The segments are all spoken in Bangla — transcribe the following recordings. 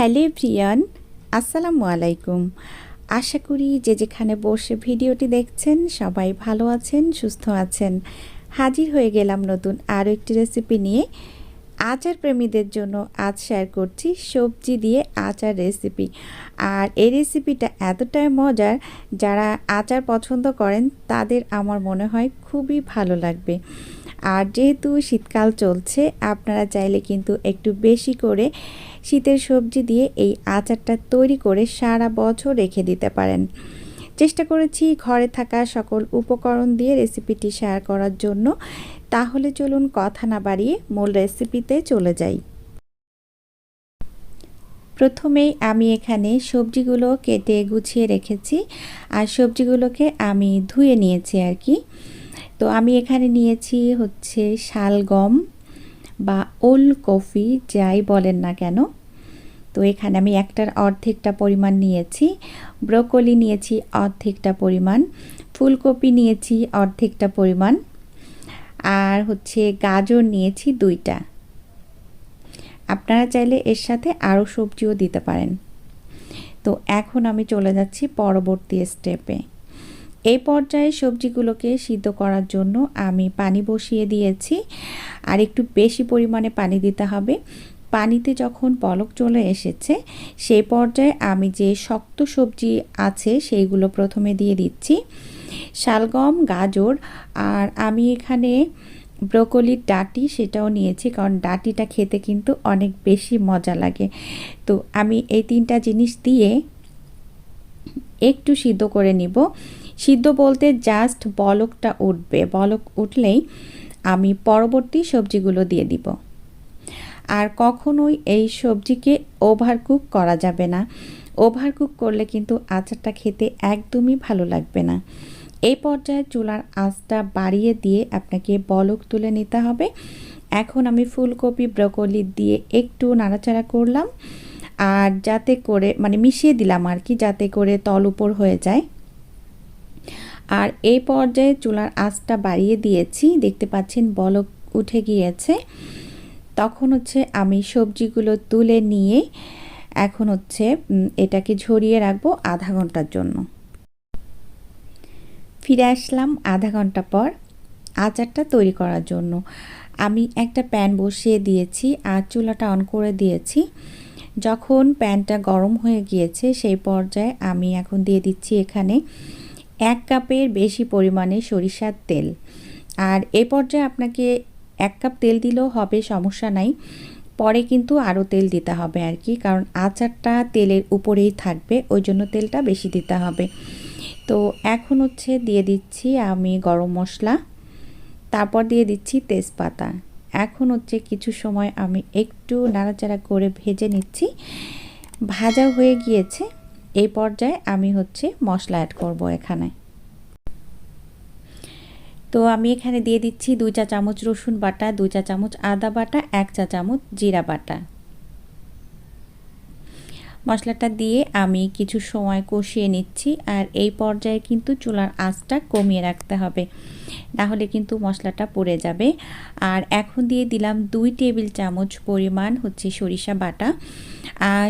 হ্যালো প্রিয়ান, আসসালামু আলাইকুম। আশা করি যে যেখানে বসে ভিডিওটি দেখছেন সবাই ভালো আছেন, সুস্থ আছেন। হাজির হয়ে গেলাম নতুন আরও একটি রেসিপি নিয়ে। আচার প্রেমীদের জন্য আজ শেয়ার করছি সবজি দিয়ে আচার রেসিপি আর এই রেসিপিটা এতটাই মজার, যারা আচার পছন্দ করেন তাদের আমার মনে হয় খুবই ভালো লাগবে। আর যেহেতু শীতকাল চলছে, আপনারা চাইলে কিন্তু একটু বেশি করে শীতের সবজি দিয়ে এই আচারটা তৈরি করে সারা বছর রেখে দিতে পারেন। চেষ্টা করেছি ঘরে থাকা সকল উপকরণ দিয়ে রেসিপিটি শেয়ার করার জন্য। তাহলে চলুন কথা না বাড়িয়ে মূল রেসিপিতে চলে যাই। প্রথমেই আমি এখানে সবজিগুলো কেটে গুছিয়ে রেখেছি। আর সবজিগুলোকে আমি ধুয়ে নিয়েছি আর কি। তো আমি এখানে নিয়েছি হচ্ছে শালগম বা ওল কফি, যাই বলেন না কেন। তো এখানে আমি একটার অর্ধেকটা পরিমাণ নিয়েছি, ব্রোকলি নিয়েছি অর্ধেকটা পরিমাণ, ফুলকপি নিয়েছি অর্ধেকটা পরিমাণ, আর হচ্ছে গাজর নিয়েছি দুইটা। আপনারা চাইলে এর সাথে আরও সবজিও দিতে পারেন। তো এখন আমি চলে যাচ্ছি পরবর্তী স্টেপে এই পর্যায়ে সবজিগুলোকে সিদ্ধ করার জন্য আমি পানি বসিয়ে দিয়েছি। আর একটু বেশি পরিমাণে পানি দিতে হবে। পানিতে যখন পলক চলে এসেছে সেই পর্যায়ে আমি যে শক্ত সবজি আছে সেইগুলো প্রথমে দিয়ে দিচ্ছি। শালগম, গাজর আর আমি এখানে ব্রোকলির ডাটি সেটাও নিয়েছি কারণ ডাটিটা খেতে কিন্তু অনেক বেশি মজা লাগে। তো আমি এই তিনটা জিনিস দিয়ে একটু সিদ্ধ করে নিব। সিদ্ধ বলতে জাস্ট বলকটা উঠবে। বলক উঠলেই আমি পরবর্তী সবজিগুলো দিয়ে দিব। আর কখনোই এই সবজিকে ওভার কুক করা যাবে না। ওভার কুক করলে কিন্তু আচারটা খেতে একদমই ভালো লাগবে না। এই পর্যায়ে চুলার আঁচটা বাড়িয়ে দিয়ে আপনাকে বলক তুলে নিতে হবে। এখন আমি ফুলকপি, ব্রকলি দিয়ে একটু নাড়াচাড়া করলাম। আর যাতে করে মানে মিশিয়ে দিলাম আর কি, যাতে করে তল উপর হয়ে যায়। আর এই পর্যায়ে চুলার আঁচটা বাড়িয়ে দিয়েছি। দেখতে পাচ্ছেন বলক উঠে গিয়েছে। তখন হচ্ছে আমি সবজিগুলো তুলে নিয়ে এখন হচ্ছে এটাকে ঝরিয়ে রাখব আধা ঘণ্টার জন্য। ফিরে আসলাম আধা ঘণ্টা পর আচারটা তৈরি করার জন্য। আমি একটা প্যান বসিয়ে দিয়েছি আর চুলাটা অন করে দিয়েছি। যখন প্যানটা গরম হয়ে গিয়েছে সেই পর্যায়ে আমি এখন দিয়ে দিচ্ছি এখানে এক কাপের বেশি পরিমাণে সরিষার তেল। আর এ পর্যায়ে আপনাকে এক কাপ তেল দিলেও হবে, সমস্যা নাই। পরে কিন্তু আরও তেল দিতে হবে আর কি, কারণ আচারটা তেলের উপরেই থাকবে, ওই জন্য তেলটা বেশি দিতে হবে। তো এখন হচ্ছে দিয়ে দিচ্ছি আমি গরম মশলা, তারপর দিয়ে দিচ্ছি তেজপাতা। এখন হচ্ছে কিছু সময় আমি একটু নাড়াচাড়া করে ভেজে নিচ্ছি। ভাজা হয়ে গিয়েছে এই পর্যায়ে আমি হচ্ছে মশলা অ্যাড করব এখানে। তো আমি এখানে দিয়ে দিচ্ছি দুই চা চামচ রসুন বাটা, দুই চা চামচ আদা বাটা, এক চা চামচ জিরা বাটা। মশলাটা দিয়ে আমি কিছু সময় কষিয়ে নিচ্ছি আর এই পর্যায়ে কিন্তু চুলার আঁচটা কমিয়ে রাখতে হবে। নাহলে কিন্তু মশলাটা পড়ে যাবে। আর এখন দিয়ে দিলাম দুই টেবিল চামচ পরিমাণ হচ্ছে সরিষা বাটা।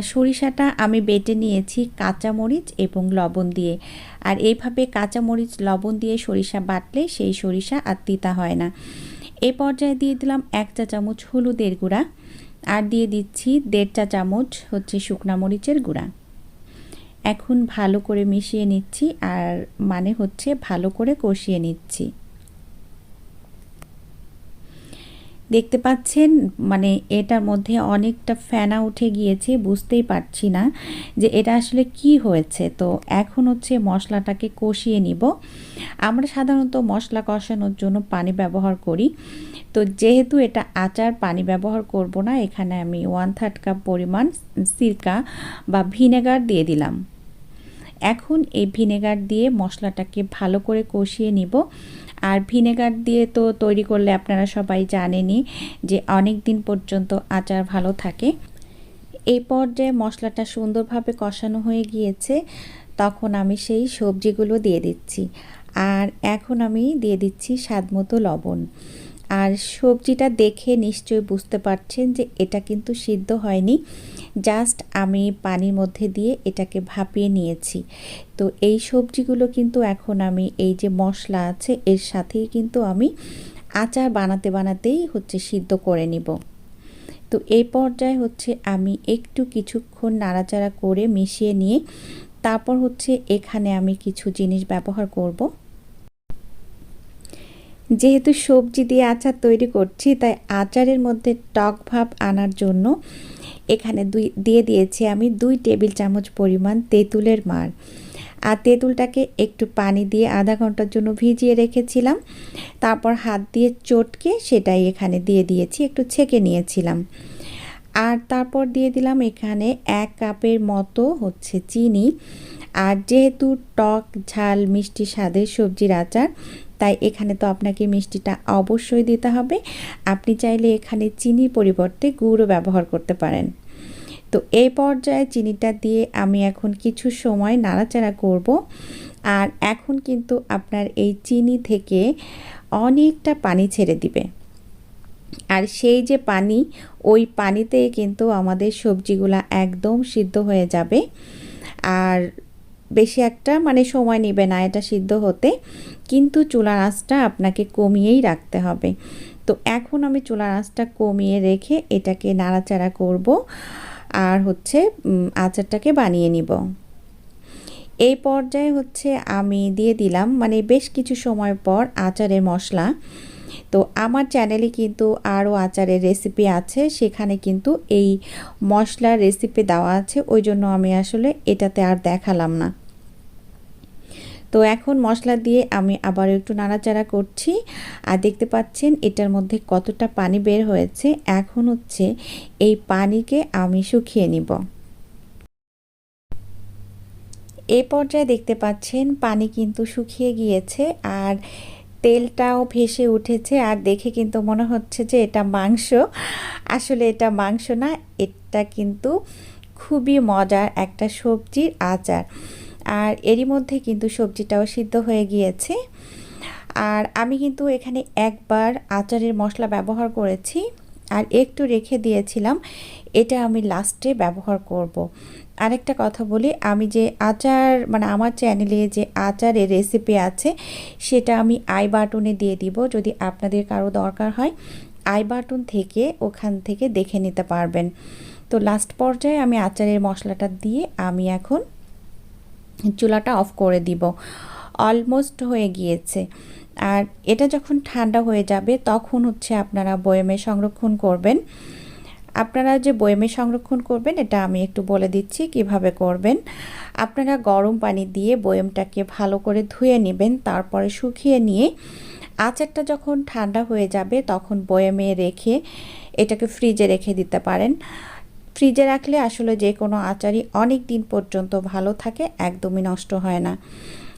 সরিষাটা আমি বেটে নিয়েছি কাঁচামরিচ এবং লবণ দিয়ে। আর এইভাবে কাঁচামরিচ, লবণ দিয়ে সরিষা বাটলে সেই সরিষা আর তিতা হয় না। এ পর্যায়ে দিয়ে দিলাম এক চা চামচ হলুদের গুঁড়া আর দিয়ে দিচ্ছি দেড় চা চামচ হচ্ছে শুকনা মরিচের গুঁড়া। এখন ভালো করে মিশিয়ে নিচ্ছি আর মানে হচ্ছে ভালো করে কষিয়ে নিচ্ছি। দেখতে পাচ্ছেন মানে এটার মধ্যে অনেকটা ফেনা উঠে গিয়েছে, বুঝতেই পারছি না যে এটা আসলে কি হয়েছে। তো এখন হচ্ছে মশলাটাকে কষিয়ে নিব। আমরা সাধারণত মশলা কষানোর জন্য পানি ব্যবহার করি। তো যেহেতু এটা আচার, পানি ব্যবহার করব না, এখানে আমি ওয়ান থার্ড কাপ পরিমাণ সিরকা বা ভিনেগার দিয়ে দিলাম। এখন এই ভিনেগার দিয়ে মশলাটাকে ভালো করে কষিয়ে নিব। আর ভিনেগার দিয়ে তো তৈরি করলে আপনারা সবাই জানেনই যে অনেক দিন পর্যন্ত আচার ভালো থাকে। এই পর্যায়ে মশলাটা সুন্দরভাবে কষানো হয়ে গিয়েছে, তখন আমি সেই সবজিগুলো দিয়ে দিচ্ছি। আর এখন আমি দিয়ে দিচ্ছি স্বাদমতো লবণ। আর সবজিটা দেখে নিশ্চয়ই বুঝতে পারছেন যে এটা কিন্তু সিদ্ধ হয়নি। জাস্ট আমি পানির মধ্যে দিয়ে এটাকে ভাপিয়ে নিয়েছি। তো এই সবজিগুলো কিন্তু এখন আমি, এই যে মশলা আছে, এর সাথেই কিন্তু আমি আচার বানাতে বানাতেই হচ্ছে সিদ্ধ করে নিব। তো এই পর্যায়ে হচ্ছে আমি একটু কিছুক্ষণ নাড়াচাড়া করে মিশিয়ে নিয়ে তারপর হচ্ছে এখানে আমি কিছু জিনিস ব্যবহার করব। যেহেতু সবজি দিয়ে আচার তৈরি করছি, তাই আচারের মধ্যে টক ভাব আনার জন্য এখানে দুই, দিয়ে দিয়েছি আমি দুই টেবিল চামচ পরিমাণ তেঁতুলের মার আর তেঁতুলটাকে একটু পানি দিয়ে আধা ঘণ্টার জন্য ভিজিয়ে রেখেছিলাম। তারপর হাত দিয়ে চটকে সেটাই এখানে দিয়ে দিয়েছি, একটু ছেঁকে নিয়েছিলাম। আর তারপর দিয়ে দিলাম এখানে এক কাপের মতো হচ্ছে চিনি। আর যেহেতু টক, ঝাল, মিষ্টি স্বাদের সবজির আচার তাই এখানে তো আপনাকে মিষ্টিটা অবশ্যই দিতে হবে। আপনি চাইলে এখানে চিনি পরিবর্তে গুঁড়ো ব্যবহার করতে পারেন। তো এই পর্যায়ে চিনিটা দিয়ে আমি এখন কিছু সময় নাড়াচাড়া করব। আর এখন কিন্তু আপনার এই চিনি থেকে অনেকটা পানি ছেড়ে দিবে। আর সেই যে পানি, ওই পানিতে কিন্তু আমাদের সবজিগুলা একদম সিদ্ধ হয়ে যাবে। আর বেশি একটা মানে সময় নেবে না এটা সিদ্ধ হতে। কিন্তু চুলার আঁচটা আপনাকে কমিয়েই রাখতে হবে। তো এখন আমি চুলার আঁচটা কমিয়ে রেখে এটাকে নাড়াচাড়া করব আর হচ্ছে আচারটাকে বানিয়ে নিব। এই পর্যায়ে হচ্ছে আমি দিয়ে দিলাম মানে বেশ কিছু সময় পর আচারের মশলা। তো আমার চ্যানেলে কিন্তু আরও আচারের রেসিপি আছে, সেখানে কিন্তু এই মশলার রেসিপি দেওয়া আছে, ওই জন্য আমি আসলে এটাতে আর দেখালাম না। তো এখন মশলা দিয়ে আমি আবার একটু নাড়াচাড়া করছি, আর দেখতে পাচ্ছেন এটার মধ্যে কতটা পানি বের হয়েছে। এখন হচ্ছে এই পানিকে আমি শুকিয়ে নিব। এ পর্যায়ে দেখতে পাচ্ছেন পানি কিন্তু শুকিয়ে গিয়েছে, আর তেলটাও ভেসে উঠেছে আর দেখে কিন্তু মনে হচ্ছে যে এটা মাংস। আসলে এটা মাংস না, এটা কিন্তু খুবই মজার একটা সবজির আচার। আর এরই মধ্যে কিন্তু সবজিটাও সিদ্ধ হয়ে গিয়েছে। আর আমি কিন্তু এখানে একবার আচারের মশলা ব্যবহার করেছি। আর একটু রেখে দিয়েছিলাম, এটা আমি লাস্টে ব্যবহার করব। আরেকটা কথা বলি, আমি যে আচার মানে আমার চ্যানেলে যে আচারের রেসিপি আছে, সেটা আমি আই বাটনে দিয়ে দিব, যদি আপনাদের কারও দরকার হয়। আই বাটন থেকে ওখান থেকে দেখে নিতে পারবেন। তো লাস্ট পর্যায়ে আমি আচারের মশলাটা দিয়ে আমি এখন চুলাটা অফ করে দিব। অলমোস্ট হয়ে গিয়েছে। আর এটা যখন ঠান্ডা হয়ে যাবে, তখন হচ্ছে আপনারা বয়েমে সংরক্ষণ করবেন। আপনারা যে বয়েমে সংরক্ষণ করবেন, এটা আমি একটু বলে দিচ্ছি কীভাবে করবেন। আপনারা গরম পানি দিয়ে বয়েমটাকে ভালো করে ধুয়ে নেবেন, তারপরে শুকিয়ে নিয়ে আচারটা যখন ঠান্ডা হয়ে যাবে, তখন বয়েমে রেখে এটাকে ফ্রিজে রেখে দিতে পারেন। ফ্রিজে রাখলে আসলে যে কোনো আচারই অনেক দিন পর্যন্ত ভালো থাকে, একদমই নষ্ট হয় না।